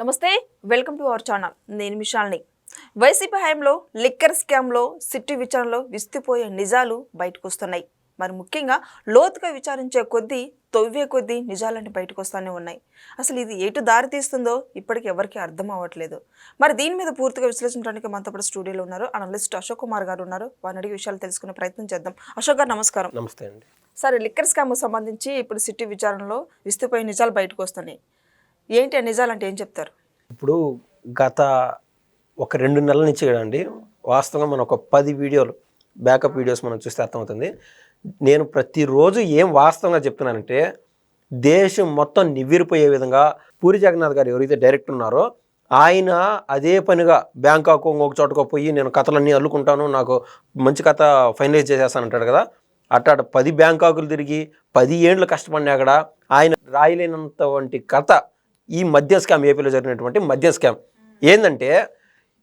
నమస్తే welcome to our channel. నేను మిషాల్ని YCP హయాంలో లిక్కర్ స్కామ్లో సిట్టి విచారణలో విస్తుపోయే నిజాలు బయటకు వస్తున్నాయి మరి ముఖ్యంగా లోతుగా విచారించే కొద్దీ తొవ్వే కొద్దీ నిజాలన్నీ బయటకు వస్తూనే ఉన్నాయి. అసలు ఇది ఎటు దారి తీస్తుందో ఇప్పటికి ఎవరికి అర్థం అవ్వట్లేదు. మరి దీని మీద పూర్తిగా విశ్లేషించడానికి మనతో పాటు స్టూడియోలో ఉన్నారు అనలిస్ట్ అశోక్ కుమార్ గారు ఉన్నారు. వారిని అడిగి విషయాలు తెలుసుకునే ప్రయత్నం చేద్దాం. అశోక్ గారు నమస్కారం. నమస్తే అండి. సరే లిక్కర్ స్కామ్కు సంబంధించి ఇప్పుడు సిట్టి విచారణలో విస్తుపోయే నిజాలు బయటకు వస్తున్నాయి ఏంటి నిజాలంటే నిజాలు అంటే ఏం చెప్తారు? ఇప్పుడు గత ఒక రెండు నెలల నుంచి అండి వాస్తవంగా మనం ఒక పది వీడియోలు బ్యాకప్ వీడియోస్ మనం చూస్తే అర్థమవుతుంది. నేను ప్రతిరోజు ఏం వాస్తవంగా చెప్తున్నానంటే దేశం మొత్తం నివ్విరిపోయే విధంగా పూరి జగన్నాథ్ గారు ఎవరైతే డైరెక్టర్ ఉన్నారో ఆయన అదే పనిగా బ్యాంకాక్ ఇంకొక చోటకు పోయి నేను కథలన్నీ అల్లుకుంటాను నాకు మంచి కథ ఫైనలైజ్ చేసేస్తాను అంటాడు కదా. అట్ట పది బ్యాంకాకులు తిరిగి పది ఏండ్లు కష్టపడినా అక్కడ ఆయన రాయలేనంత వంటి కథ ఈ మద్యం స్కామ్ ఏపీలో జరిగినటువంటి మద్యం స్కామ్ ఏంటంటే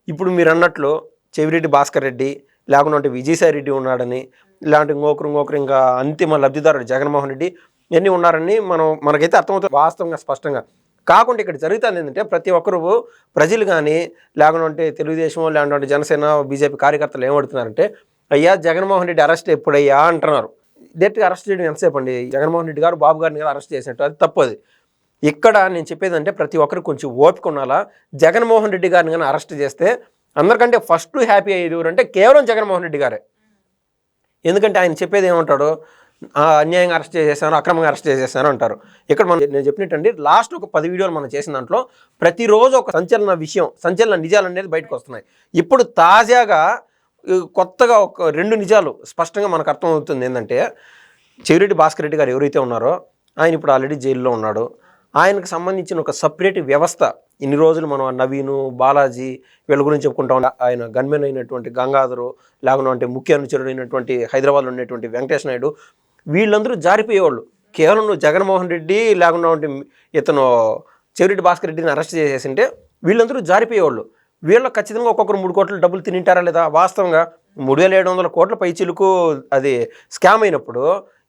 ఇప్పుడు మీరు అన్నట్లు చెవిరెడ్డి భాస్కర్ రెడ్డి లేకుంటే విజయసాయి రెడ్డి ఉన్నాడని ఇలాంటి ఇంకొకరు ఇంకొకరు ఇంకా అంతిమ లబ్ధిదారుడు జగన్మోహన్ రెడ్డి ఇవన్నీ ఉన్నారని మనం మనకైతే అర్థమవుతుంది వాస్తవంగా స్పష్టంగా. కాకుండా ఇక్కడ జరుగుతుంది ఏంటంటే ప్రతి ఒక్కరు ప్రజలు కానీ లేకుంటే తెలుగుదేశం లేకుంటే జనసేన బీజేపీ కార్యకర్తలు ఏమడుతున్నారంటే అయ్యా జగన్మోహన్ రెడ్డి అరెస్ట్ ఎప్పుడయ్యా? అంటున్నారు. డైరెక్ట్గా అరెస్ట్ చేయడం ఎంతసేపు అండి? జగన్మోహన్ రెడ్డి గారు బాబు గారిని కదా అరెస్ట్ చేసినట్టు. అది తప్పదు ఇక్కడ నేను చెప్పేది అంటే ప్రతి ఒక్కరు కొంచెం ఓపిక ఉండాలా? జగన్మోహన్ రెడ్డి గారిని కానీ అరెస్ట్ చేస్తే అందరికంటే ఫస్ట్ హ్యాపీ అయ్యేది ఎవరంటే కేవలం జగన్మోహన్ రెడ్డి గారే. ఎందుకంటే ఆయన చెప్పేది ఏమంటాడు? అన్యాయంగా అరెస్ట్ చేసేసాను అక్రమంగా అరెస్ట్ చేసేసాను అంటారు. ఇక్కడ మనం నేను చెప్పినట్టండి లాస్ట్ ఒక పది వీడియోలు మనం చేసిన దాంట్లో ప్రతిరోజు ఒక సంచలన విషయం సంచలన నిజాలు అనేది బయటకు వస్తున్నాయి. ఇప్పుడు తాజాగా కొత్తగా ఒక రెండు నిజాలు స్పష్టంగా మనకు అర్థమవుతుంది ఏంటంటే చెవిరెడ్డి భాస్కర్ రెడ్డి గారు ఎవరైతే ఉన్నారో ఆయన ఇప్పుడు ఆల్రెడీ జైల్లో ఉన్నాడు. ఆయనకు సంబంధించిన ఒక సపరేట్ వ్యవస్థ. ఇన్ని రోజులు మనం నవీను బాలాజీ వీళ్ళ గురించి చెప్పుకుంటా ఉన్నాం. ఆయన గన్మెన్ అయినటువంటి గంగాధరు లేకుంటే ముఖ్య అనుచరుడైనటువంటి అయినటువంటి హైదరాబాద్లో ఉన్నటువంటి వెంకటేష్ నాయుడు వీళ్ళందరూ జారిపోయేవాళ్ళు. కేవలం నువ్వు జగన్మోహన్ రెడ్డి లేకుండా ఇతను చెవిరెడ్డి భాస్కర్ రెడ్డిని అరెస్ట్ చేసేసింటే వీళ్ళందరూ జారిపోయేవాళ్ళు. వీళ్ళు ఖచ్చితంగా ఒక్కొక్కరు మూడు కోట్ల డబ్బులు తినింటారా లేదా? వాస్తవంగా మూడు వేల ఏడు వందల కోట్ల పైచీలకు అది స్కామ్ అయినప్పుడు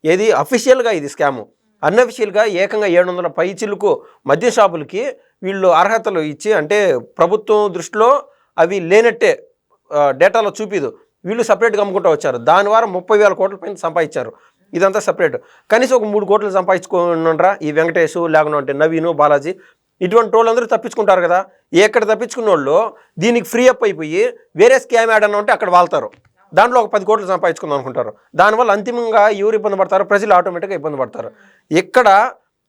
ఏది అఫీషియల్గా ఇది స్కాము. అన్అఫిషియల్గా ఏకంగా ఏడు వందల పైచీలకు మద్య షాపులకి వీళ్ళు అర్హతలు ఇచ్చి అంటే ప్రభుత్వం దృష్టిలో అవి లేనట్టే డేటాలో చూపిదు. వీళ్ళు సపరేట్గా అమ్ముకుంటూ వచ్చారు. దాని ద్వారా ముప్పై వేల కోట్ల పైన సంపాదించారు. ఇదంతా సపరేట్. కనీసం ఒక మూడు కోట్లు సంపాదించుకున్నారా ఈ వెంకటేష్ లేకుండా నవీను బాలాజీ. ఇటువంటి వాళ్ళందరూ తప్పించుకుంటారు కదా. ఎక్కడ తప్పించుకున్న వాళ్ళు దీనికి ఫ్రీ అప్ అయిపోయి వేరే స్కామ్ యాడ్ అన్న ఉంటే అక్కడ వాళ్తారు. దాంట్లో ఒక పది కోట్లు సంపాదించుకుందాం అనుకుంటారు. దానివల్ల అంతిమంగా ఎవరు ఇబ్బంది పడతారు ప్రజలు ఆటోమేటిక్గా ఇబ్బంది పడతారు. ఇక్కడ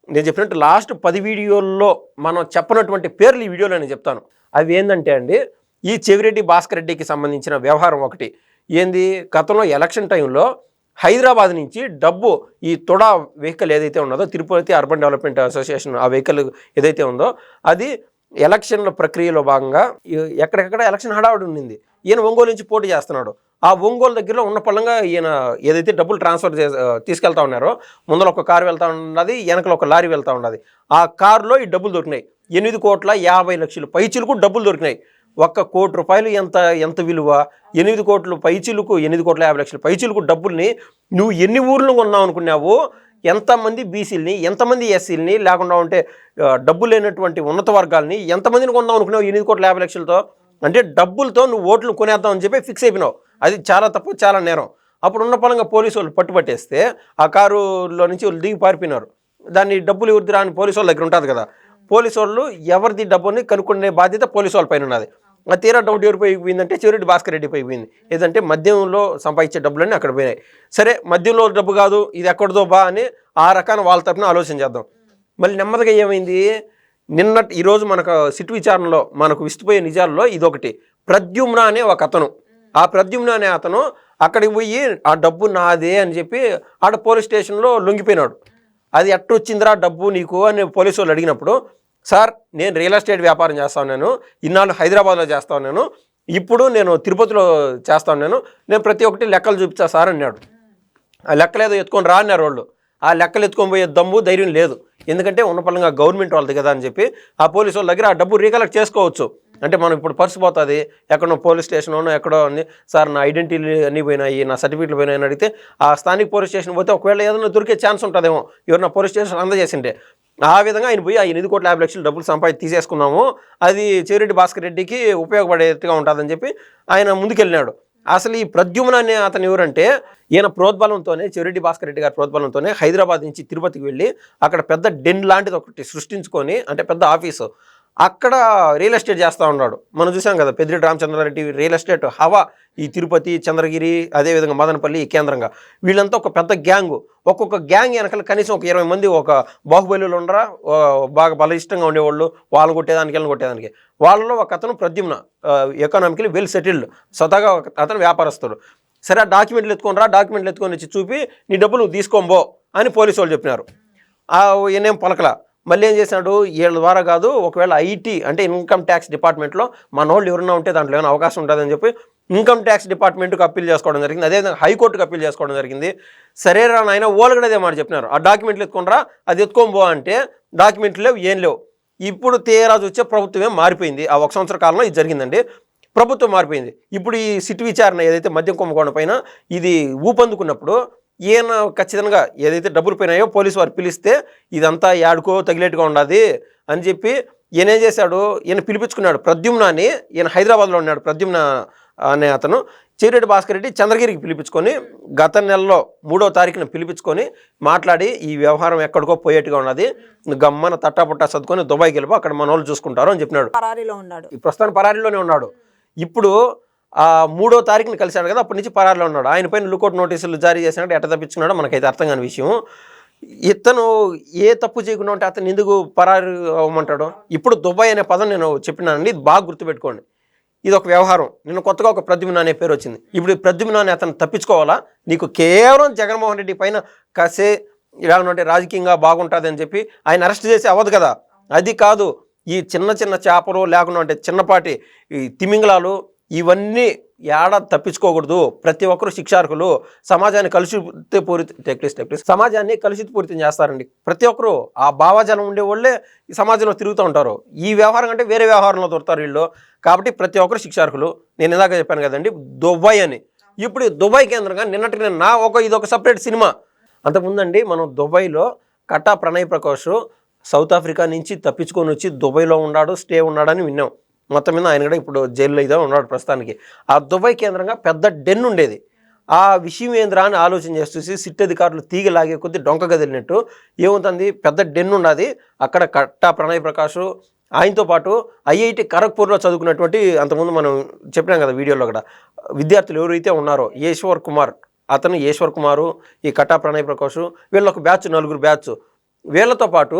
నేను చెప్పినట్టు లాస్ట్ పది వీడియోల్లో మనం చెప్పనటువంటి పేర్లు ఈ వీడియోలో నేను చెప్తాను. అవి ఏంటంటే అండి ఈ చెవిరెడ్డి భాస్కర్ రెడ్డికి సంబంధించిన వ్యవహారం ఒకటి. ఏంది? గతంలో ఎలక్షన్ టైంలో హైదరాబాద్ నుంచి డబ్బు ఈ తొడా వెహికల్ ఏదైతే ఉన్నదో తిరుపతి అర్బన్ డెవలప్మెంట్ అసోసియేషన్ ఆ వెహికల్ ఏదైతే ఉందో అది ఎలక్షన్ల ప్రక్రియలో భాగంగా ఎక్కడెక్కడ ఎలక్షన్ హడావుడి ఉండింది. ఈయన ఒంగోలు నుంచి పోటీ చేస్తున్నాడు. ఆ ఒంగోలు దగ్గరలో ఉన్న పళ్ళంగా ఈయన ఏదైతే డబ్బులు ట్రాన్స్ఫర్ చే తీసుకెళ్తా ఉన్నారో ముందర ఒక కారు వెళ్తా ఉన్నది వెనకలో ఒక లారీ వెళ్తా ఉన్నది. ఆ కారులో ఈ డబ్బులు దొరికినాయి. ఎనిమిది కోట్ల యాభై లక్షలు పైచిలకు డబ్బులు దొరికినాయి. ఒక్క కోటి రూపాయలు ఎంత ఎంత విలువ? ఎనిమిది కోట్లు పైచిలకు ఎనిమిది కోట్ల యాభై లక్షలు పైచిలకు డబ్బుల్ని నువ్వు ఎన్ని ఊర్లు కొన్నావు అనుకున్నావు ఎంతమంది బీసీలని ఎంతమంది ఎస్సీలని లేకుండా ఉంటే డబ్బు లేనటువంటి ఉన్నత వర్గాలని ఎంతమందిని కొందాం అనుకున్నావు ఎనిమిది కోట్ల యాభై లక్షలతో? అంటే డబ్బులతో నువ్వు ఓట్లు కొనేద్దామని చెప్పి ఫిక్స్ అయిపోయినావు. అది చాలా తప్పు చాలా నేరం. అప్పుడు ఉన్న పలంగా పోలీసు వాళ్ళు పట్టుపట్టేస్తే ఆ కారులో నుంచి వాళ్ళు దిగి పారిపోయినారు. దాన్ని డబ్బులు ఎవరిది రాని పోలీసు వాళ్ళ దగ్గర ఉంటుంది కదా. పోలీసు వాళ్ళు ఎవరిది డబ్బుని కనుక్కునే బాధ్యత పోలీసు వాళ్ళ పైన ఉన్నది. ఆ తీరా డౌట్ ఎవరు పోయిందంటే చివరెడ్డి భాస్కర్ రెడ్డి పోయింది. ఏదంటే మద్యంలో సంపాదించే డబ్బులన్నీ అక్కడ పోయినాయి. సరే మద్యంలో డబ్బు కాదు ఇది ఎక్కడదో బా అని ఆ రకాన వాళ్ళ తరపున ఆలోచన చేద్దాం. మళ్ళీ నెమ్మదిగా ఏమైంది? నిన్న ఈరోజు మనకు సిట్ విచారణలో మనకు విస్తుపోయే నిజాల్లో ఇదొకటి. ప్రద్యుమ్న అనే ఒక అతను. ఆ ప్రద్యుమ్న అనే అతను అక్కడికి పోయి ఆ డబ్బు నాదే అని చెప్పి ఆడ పోలీస్ స్టేషన్లో లొంగిపోయినాడు. అది ఎట్టొచ్చిందిరా డబ్బు నీకు? అని పోలీసు వాళ్ళు అడిగినప్పుడు సార్ నేను రియల్ ఎస్టేట్ వ్యాపారం చేస్తా ఉన్నాను. ఇన్నాళ్ళు హైదరాబాద్లో చేస్తా ఉన్నాను. ఇప్పుడు నేను తిరుపతిలో చేస్తా ఉన్నాను. నేను ప్రతి ఒక్కటి లెక్కలు చూపించా సార్ అన్నాడు. ఆ లెక్కలు ఏదో ఎత్తుకొని రా అన్నారు వాళ్ళు. ఆ లెక్కలు ఎత్తుకొని పోయే దమ్ము ధైర్యం లేదు. ఎందుకంటే ఉన్నపల్లంగా గవర్నమెంట్ వాళ్ళది కదా అని చెప్పి ఆ పోలీసు వాళ్ళ దగ్గర ఆ డబ్బు రీకలెక్ట్ చేసుకోవచ్చు. అంటే మనం ఇప్పుడు పర్సు పోతుంది ఎక్కడో పోలీస్ స్టేషన్లోనో ఎక్కడో ఉంది సార్ నా ఐడెంటిటీ అన్నీ పోయినాయి నా సర్టిఫికేట్లు పోయినాయి అని అడిగితే ఆ స్థానిక పోలీస్ స్టేషన్ పోతే ఒకవేళ ఏదైనా దొరికే ఛాన్స్ ఉంటుందేమో. ఎవరైనా పోలీస్ స్టేషన్ అందజేసింటే. ఆ విధంగా ఆయన పోయి ఆ ఎనిమిది కోట్ల యాభై లక్షలు డబ్బులు సంపాది తీసేసుకున్నాము అది చెవిరెడ్డి భాస్కర్ రెడ్డికి ఉపయోగపడేట్టుగా ఉంటుందని చెప్పి ఆయన ముందుకెళ్ళినాడు. అసలు ఈ ప్రద్యుమ్న అనే అతను ఎవరంటే ఈయన ప్రోద్బలంతోనే చెవిరెడ్డి భాస్కర్ రెడ్డి గారి ప్రోద్బలంతోనే హైదరాబాద్ నుంచి తిరుపతికి వెళ్ళి అక్కడ పెద్ద డెన్ లాంటిది ఒకటి సృష్టించుకొని అంటే పెద్ద ఆఫీసు అక్కడ రియల్ ఎస్టేట్ చేస్తూ ఉన్నాడు. మనం చూసాం కదా పెద్దిరెడ్డి రామచంద్రారెడ్డి రియల్ ఎస్టేట్ హవా ఈ తిరుపతి చంద్రగిరి అదేవిధంగా మదనపల్లి కేంద్రంగా. వీళ్ళంతా ఒక పెద్ద గ్యాంగు. ఒక్కొక్క గ్యాంగ్ వెనకాల కనీసం ఒక ఇరవై మంది ఒక బాహుబలిలో ఉండరా బాగా బలిష్టంగా ఉండేవాళ్ళు వాళ్ళు కొట్టేదానికి వెళ్ళి కొట్టేదానికి. వాళ్ళలో ఒక అతను ప్రద్యుమ్న ఎకనామికలీ వెల్ సెటిల్డ్ స్వతహాగా ఒక అతను వ్యాపారస్తుడు. సరే ఆ డాక్యుమెంట్లు ఎత్తుకొని రా డాక్యుమెంట్లు ఎత్తుకొని వచ్చి చూపి నీ డబ్బులు తీసుకోంబో తీసుకోబో అని పోలీసు వాళ్ళు చెప్పినారు. ఆ ఈయనేం పలకల? మళ్ళీ ఏం చేశాడు? వీళ్ళ ద్వారా కాదు ఒకవేళ ఐటీ అంటే ఇన్కమ్ ట్యాక్స్ డిపార్ట్మెంట్లో మన వాళ్ళు ఎవరైనా ఉంటే దాంట్లో ఏమైనా అవకాశం ఉంటుందని చెప్పి ఇన్కమ్ ట్యాక్స్ డిపార్ట్మెంట్కి అప్పీల్ చేసుకోవడం జరిగింది. అదేవిధంగా హైకోర్టుకి అప్పీల్ చేసుకోవడం జరిగింది. సరే రా నాయన వాళ్ళు కూడా అదే మాట చెప్పినారు. ఆ డాక్యుమెంట్లు ఎత్తుకొనరా అది ఎత్తుకొని అంటే డాక్యుమెంట్లు లేవు ఏం లేవు. ఇప్పుడు తీయరాజు వచ్చే ప్రభుత్వమే మారిపోయింది. ఆ ఒక సంవత్సర కాలంలో ఇది జరిగిందండి. ప్రభుత్వం మారిపోయింది. ఇప్పుడు ఈ సిట్ విచారణ ఏదైతే మద్యం కుంభకోణం పైన ఇది ఊపందుకున్నప్పుడు ఈయన ఖచ్చితంగా ఏదైతే డబ్బులు పోయినాయో పోలీసు వారు పిలిస్తే ఇదంతా యాడుకో తగిలేట్టుగా ఉండదు అని చెప్పి ఈయన ఏం చేశాడు? ఈయన పిలిపించుకున్నాడు ప్రద్యుమ్నాని. ఈయన హైదరాబాద్లో ఉన్నాడు ప్రద్యుమ్న అనే అతను. చిరెడ్డి భాస్కర్ రెడ్డి చంద్రగిరికి పిలిపించుకొని గత నెలలో మూడో తారీఖున పిలిపించుకొని మాట్లాడి ఈ వ్యవహారం ఎక్కడికో పోయేట్టుగా ఉన్నది. గమ్మన తట్టాపుట్టా సర్దుకొని దుబాయ్కి వెళ్ళిపో అక్కడ మన వాళ్ళు చూసుకుంటారు అని చెప్పినాడు. పరారీలో ఉన్నాడు. ఈ ప్రస్తుతానికి పరారీలోనే ఉన్నాడు. ఇప్పుడు మూడో తారీఖున కలిశాడు కదా అప్పటి నుంచి పరారీలో ఉన్నాడు. ఆయన పైన లుకౌట్ నోటీసులు జారీ చేసినట్టు ఎట్ట తప్పించుకున్నాడో మనకైతే అర్థం కాని విషయం. ఇతను ఏ తప్పు చేయకుండా ఉంటే అతను ఎందుకు పరారు అవ్వమంటాడు? ఇప్పుడు దుబాయ్ అనే పదం నేను చెప్పినానండి ఇది బాగా గుర్తుపెట్టుకోండి. ఇది ఒక వ్యవహారం. నిన్న కొత్తగా ఒక ప్రద్యుమ్న అనే పేరు వచ్చింది. ఇప్పుడు ప్రద్యుమ్న అనే అతను తప్పించుకోవాలా? నీకు కేవలం జగన్మోహన్ రెడ్డి పైన కసే ఇలాగంటే రాజకీయంగా బాగుంటుంది అని చెప్పి ఆయన అరెస్ట్ చేసి అవ్వదు కదా. అది కాదు ఈ చిన్న చిన్న చేపలు లేకుండా అంటే చిన్నపాటి ఈ తిమింగలాలు ఇవన్నీ ఏడా తప్పించుకోకూడదు. ప్రతి ఒక్కరు శిక్షార్హులు. సమాజాన్ని కలుషిత పూరిత టెక్లీస్ టెక్లీస్ సమాజాన్ని కలుషిత పూరితం చేస్తారండి. ప్రతి ఒక్కరు ఆ భావజాలం ఉండే వాళ్ళే ఈ సమాజంలో తిరుగుతూ ఉంటారు. ఈ వ్యవహారం అంటే వేరే వ్యవహారంలో దొరుకుతారు వీళ్ళు. కాబట్టి ప్రతి ఒక్కరు శిక్షార్హులు. నేను ఇందాక చెప్పాను కదండి దుబాయ్ అని. ఇప్పుడు దుబాయ్ కేంద్రంగా నిన్నటి నిన్న ఒక ఇది ఒక సపరేట్ సినిమా. అంతకుముందండి మనం దుబాయ్లో కట్టా ప్రణయ్ ప్రకాష్ సౌత్ ఆఫ్రికా నుంచి తప్పించుకొని వచ్చి దుబాయ్లో ఉన్నాడు స్టే ఉన్నాడని విన్నాం. మొత్తం మీద ఆయన కూడా ఇప్పుడు జైల్లో ఇదే ఉన్నాడు ప్రస్తుతానికి. ఆ దుబాయ్ కేంద్రంగా పెద్ద డెన్ ఉండేది. ఆ విషయం ఏంద్రా అని ఆలోచన చేస్తూసి సిట్ అధికారులు తీగ లాగే కొద్దీ డొంక కదిలినట్టు ఏముంటుంది పెద్ద డెన్ ఉన్నది అక్కడ కట్టా ప్రణయ్ ప్రకాష్ ఆయనతో పాటు ఐఐటి ఖరగ్పూర్లో చదువుకున్నటువంటి అంతకుముందు మనం చెప్పినాం కదా వీడియోలో కూడా విద్యార్థులు ఎవరైతే ఉన్నారో ఈశ్వర్ కుమార్ అతను ఈశ్వర్ కుమారు ఈ కట్టా ప్రణయ్ ప్రకాష్ వీళ్ళొక బ్యాచ్ నలుగురు బ్యాచ్. వీళ్ళతో పాటు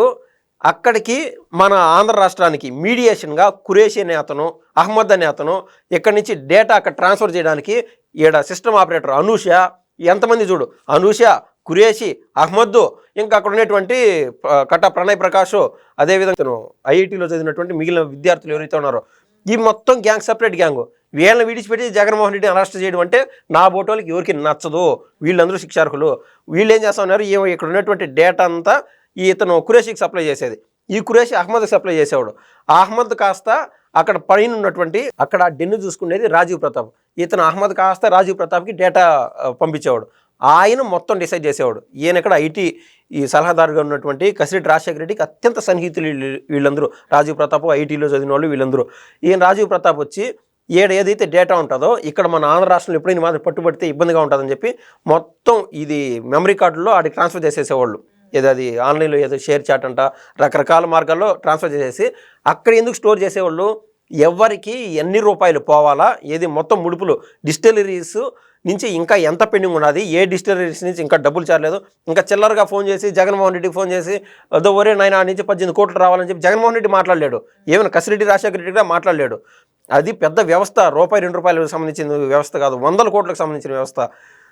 అక్కడికి మన ఆంధ్ర రాష్ట్రానికి మీడియేషన్గా కురేషి అనే అతను అహ్మద్ అనే అతను ఇక్కడి నుంచి డేటా అక్కడ ట్రాన్స్ఫర్ చేయడానికి ఈడ సిస్టమ్ ఆపరేటర్ అనూష ఎంతమంది చూడు అనూష కురేషి అహ్మద్దు ఇంకా అక్కడ ఉన్నటువంటి కట్ట ప్రణయ్ ప్రకాష్ అదేవిధంగా ఐఐటీలో చదివినటువంటి మిగిలిన విద్యార్థులు ఎవరైతే ఉన్నారో ఈ మొత్తం గ్యాంగ్ సపరేట్ గ్యాంగ్ వీళ్ళని విడిచిపెట్టి జగన్మోహన్ రెడ్డిని అరెస్ట్ చేయడం అంటే నా బోటోలకి ఎవరికి నచ్చదు. వీళ్ళందరూ శిక్షార్హులు. వీళ్ళు ఏం చేస్తా ఉన్నారు ఇక్కడ ఉన్నటువంటి డేటా అంతా ఈ ఇతను కురేషికి సప్లై చేసేది. ఈ కురేషి అహ్మద్కి సప్లై చేసేవాడు. అహ్మద్ కాస్త అక్కడ పైన ఉన్నటువంటి అక్కడ డెన్ను చూసుకునేది రాజీవ్ ప్రతాప్. ఇతను అహ్మద్ కాస్త రాజీవ్ ప్రతాప్కి డేటా పంపించేవాడు. ఆయన మొత్తం డిసైడ్ చేసేవాడు. ఈయన ఇక్కడ ఐటీ ఈ సలహాదారుగా ఉన్నటువంటి కసిరెడ్డి రాజశేఖర రెడ్డికి అత్యంత సన్నిహితులు వీళ్ళందరూ. రాజీవ్ ప్రతాప్ ఐటీలో చదివిన వాళ్ళు వీళ్ళందరూ. ఈయన రాజీవ్ ప్రతాప్ వచ్చి ఏడ ఏదైతే డేటా ఉంటుందో ఇక్కడ మన ఆంధ్ర రాష్ట్రంలో ఎప్పుడైనా మాత్రం పట్టుబడితే ఇబ్బందిగా ఉంటుందని చెప్పి మొత్తం ఇది మెమరీ కార్డులో ఆడికి ట్రాన్స్ఫర్ చేసేసేవాళ్ళు. ఏదో అది ఆన్లైన్లో ఏదో షేర్ చాట్ అంట రకరకాల మార్గాల్లో ట్రాన్స్ఫర్ చేసేసి అక్కడ ఎందుకు స్టోర్ చేసేవాళ్ళు? ఎవరికి ఎన్ని రూపాయలు పోవాలా? ఏది మొత్తం ముడుపులు? డిస్టిలరీస్ నుంచి ఇంకా ఎంత పెండింగ్ ఉన్నది? ఏ డిస్టిలరీస్ నుంచి ఇంకా డబ్బులు చేరలేదు? ఇంకా చిల్లరగా ఫోన్ చేసి జగన్మోహన్ రెడ్డికి ఫోన్ చేసి అదో ఒరే నాయన నుంచి పద్దెనిమిది కోట్లు రావాలని చెప్పి జగన్మోహన్ రెడ్డి మాట్లాడలేడు. ఏమైనా కసిరెడ్డి రాజశేఖర రెడ్డి కూడా మాట్లాడలేడు. అది పెద్ద వ్యవస్థ. రూపాయి రెండు రూపాయలకు సంబంధించిన వ్యవస్థ కాదు. వందల కోట్లకు సంబంధించిన వ్యవస్థ.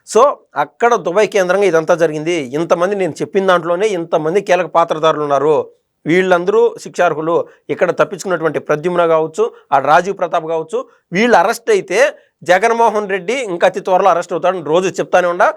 సో అక్కడ దుబాయ్ కేంద్రంగా ఇదంతా జరిగింది. ఇంతమంది నేను చెప్పిన దాంట్లోనే ఇంతమంది కీలక పాత్రధారులు ఉన్నారు. వీళ్ళందరూ శిక్షార్హులు. ఇక్కడ తప్పించుకున్నటువంటి ప్రద్యుమ్న కావచ్చు ఆ రాజీవ్ ప్రతాప్ కావచ్చు వీళ్ళు అరెస్ట్ అయితే జగన్మోహన్ రెడ్డి ఇంకా అతి త్వరలో అరెస్ట్ అవుతాడని రోజు చెప్తానే ఉండా.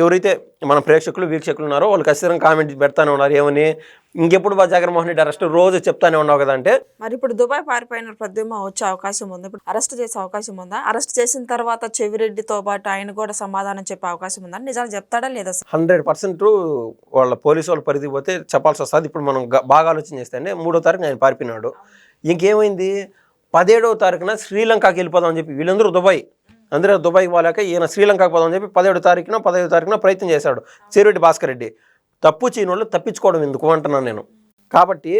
ఎవరైతే మన ప్రేక్షకులు వీక్షకులు ఉన్నారో వాళ్ళు ఖచ్చితంగా కామెంట్ పెడతానే ఉన్నారు. ఏమని? ఇంకెప్పుడు బా జగన్మోహన్ రెడ్డి అరెస్ట్ రోజు చెప్తానే ఉన్నావు కదా అంటే? మరి ఇప్పుడు దుబాయ్ పారిపోయిన ప్రద్యుమ్న వచ్చే అవకాశం ఉంది. ఇప్పుడు అరెస్ట్ చేసే అవకాశం ఉందా? అరెస్ట్ చేసిన తర్వాత చెవిరెడ్డితో పాటు ఆయన కూడా సమాధానం చెప్పే అవకాశం ఉందా? నిజాలు చెప్తాడా లేదా? హండ్రెడ్ పర్సెంట్ వాళ్ళ పోలీసు వాళ్ళ పరిధి పోతే చెప్పాల్సి వస్తుంది. ఇప్పుడు మనం బాగా ఆలోచన చేస్తే అంటే మూడో తారీఖు ఆయన పారిపోయినాడు. ఇంకేమైంది? పదిహేడవ తారీఖున శ్రీలంకకి వెళ్ళిపోదాం అని చెప్పి వీళ్ళందరూ దుబాయ్. అందరూ దుబాయ్కి పోలేక ఈయన శ్రీలంకకు పోదామని చెప్పి పదిహేడు తారీఖున పదహైదు తారీఖున ప్రయత్నం చేశాడు. చెరురెడ్డి భాస్కర్ రెడ్డి. తప్పు చేయని వాళ్ళు తప్పించుకోవడం ఎందుకు అంటున్నాను నేను. కాబట్టి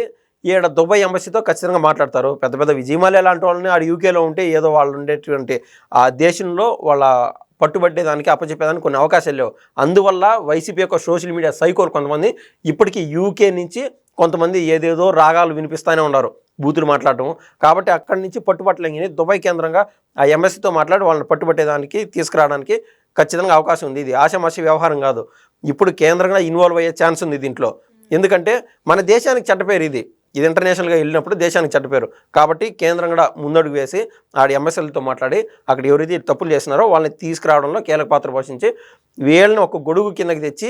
ఈడ దుబాయ్ ఎంబసీతో ఖచ్చితంగా మాట్లాడతారు. పెద్ద పెద్ద విజయమాలయ లాంటి వాళ్ళని ఆడ యూకేలో ఉంటే ఏదో వాళ్ళు ఉండేటువంటి ఆ దేశంలో వాళ్ళ పట్టుబట్టేదానికి అప్పచెప్పేదానికి కొన్ని అవకాశాలు లేవు. అందువల్ల వైసీపీ యొక్క సోషల్ మీడియా సైకోలు కొంతమంది. ఇప్పటికీ యూకే నుంచి కొంతమంది ఏదేదో రాగాలు వినిపిస్తూనే ఉన్నారు. బూతులు మాట్లాడటం కాబట్టి అక్కడి నుంచి పట్టుబట్టలేని దుబాయ్ కేంద్రంగా ఆ ఎంఎస్సీతో మాట్లాడి వాళ్ళని పట్టుబట్టేదానికి తీసుకురావడానికి ఖచ్చితంగా అవకాశం ఉంది. ఇది ఆషామాషి వ్యవహారం కాదు. ఇప్పుడు కేంద్రంగా ఇన్వాల్వ్ అయ్యే ఛాన్స్ ఉంది దీంట్లో. ఎందుకంటే మన దేశానికి చెడ్డపేరు ఇది. ఇది ఇంటర్నేషనల్గా వెళ్ళినప్పుడు దేశానికి చెడ్డపేరు కాబట్టి కేంద్రం కూడా ముందడుగు వేసి ఆడ ఎంఎస్ఎల్తో మాట్లాడి అక్కడ ఎవరైతే తప్పులు చేస్తున్నారో వాళ్ళని తీసుకురావడంలో కీలక పాత్ర పోషించి వీళ్ళని ఒక గొడుగు కిందకి తెచ్చి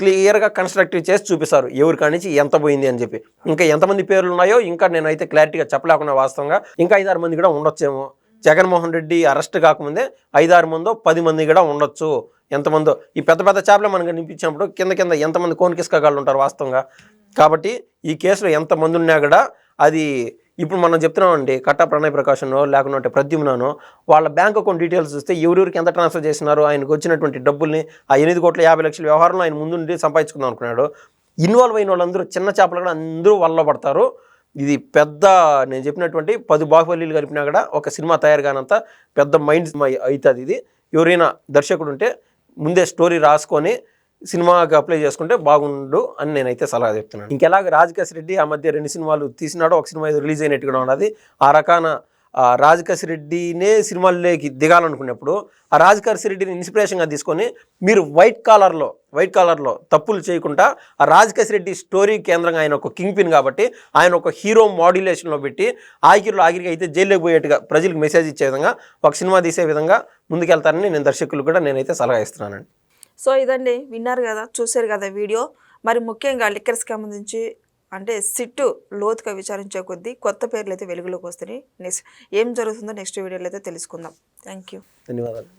క్లియర్గా కన్స్ట్రక్టివ్ చేసి చూపిస్తారు. ఎవరి కాడి ఎంత పోయింది అని చెప్పి. ఇంకా ఎంతమంది పేర్లు ఉన్నాయో ఇంకా నేనైతే క్లారిటీగా చెప్పలేకుండా వాస్తవంగా. ఇంకా ఐదారు మంది కూడా ఉండొచ్చేమో. జగన్మోహన్ రెడ్డి అరెస్ట్ కాకముందే ఐదారు మందో పది మంది కూడా ఉండొచ్చు. ఎంతమందో. ఈ పెద్ద పెద్ద చేపలు మనకు కనిపించినప్పుడు కింద కింద ఎంతమంది కోనికిస్కగాళ్ళు ఉంటారు వాస్తవంగా. కాబట్టి ఈ కేసులో ఎంతమంది ఉన్నా కూడా అది ఇప్పుడు మనం చెప్తున్నామండి కట్టా ప్రణయ్ ప్రకాశనో లేకుంటే ప్రద్యుమ్నానో వాళ్ళ బ్యాంక్ అకౌంట్ డీటెయిల్స్ చూస్తే ఎవరెవరికి ఎంత ట్రాన్స్ఫర్ చేసినారు ఆయనకు వచ్చినటువంటి డబ్బుల్ని ఆ ఎనిమిది కోట్ల యాభై లక్షల వ్యవహారంలో ఆయన ముందుండి సంపాదించుకుందాం అనుకున్నాడు. ఇన్వాల్వ్ అయిన వాళ్ళందరూ చిన్న చేపలు కూడా అందరూ వల్ల పడతారు. ఇది పెద్ద నేను చెప్పినటువంటి పది బాహుబలిలు కలిపినా కూడా ఒక సినిమా తయారు కానంత పెద్ద మైండ్ అవుతుంది ఇది. ఎవరైనా దర్శకుడు ఉంటే ముందే స్టోరీ రాసుకొని సినిమాకి అప్లై చేసుకుంటే బాగుండు అని నేనైతే సలహా చెప్తున్నాను. ఇంకెలాగ రాజకేశ్ రెడ్డి ఆ మధ్య రెండు సినిమాలు తీసినాడో ఒక సినిమా ఏదో రిలీజ్ అయినట్టుగా ఉన్నది. ఆ రకాన రాజకేశ్ రెడ్డినే సినిమాల్లోకి దిగాలనుకున్నప్పుడు ఆ రాజకేశ్ రెడ్డిని ఇన్స్పిరేషన్గా తీసుకొని మీరు వైట్ కాలర్లో వైట్ కాలర్లో తప్పులు చేయకుండా ఆ రాజకేశ్ రెడ్డి స్టోరీ కేంద్రంగా ఆయన ఒక కింగ్ పిన్ కాబట్టి ఆయన ఒక హీరో మాడ్యులేషన్లో పెట్టి ఆగిరిలో ఆగిరికి అయితే జైల్లోకి పోయేట్టుగా ప్రజలకు మెసేజ్ ఇచ్చే విధంగా ఒక సినిమా తీసే విధంగా ముందుకెళ్తారని నేను దర్శకులు కూడా నేనైతే సలహా ఇస్తున్నానండి. సో ఇదండి విన్నారు కదా చూశారు కదా వీడియో. మరి ముఖ్యంగా లిక్కర్ స్కామ్ నుంచి అంటే సిట్టు లోతుగా విచారించే కొద్దీ కొత్త పేర్లు అయితే వెలుగులోకి వస్తున్నాయి. నెక్స్ట్ ఏం జరుగుతుందో నెక్స్ట్ వీడియోలో అయితే తెలుసుకుందాం. Thank you. ధన్యవాదాలు.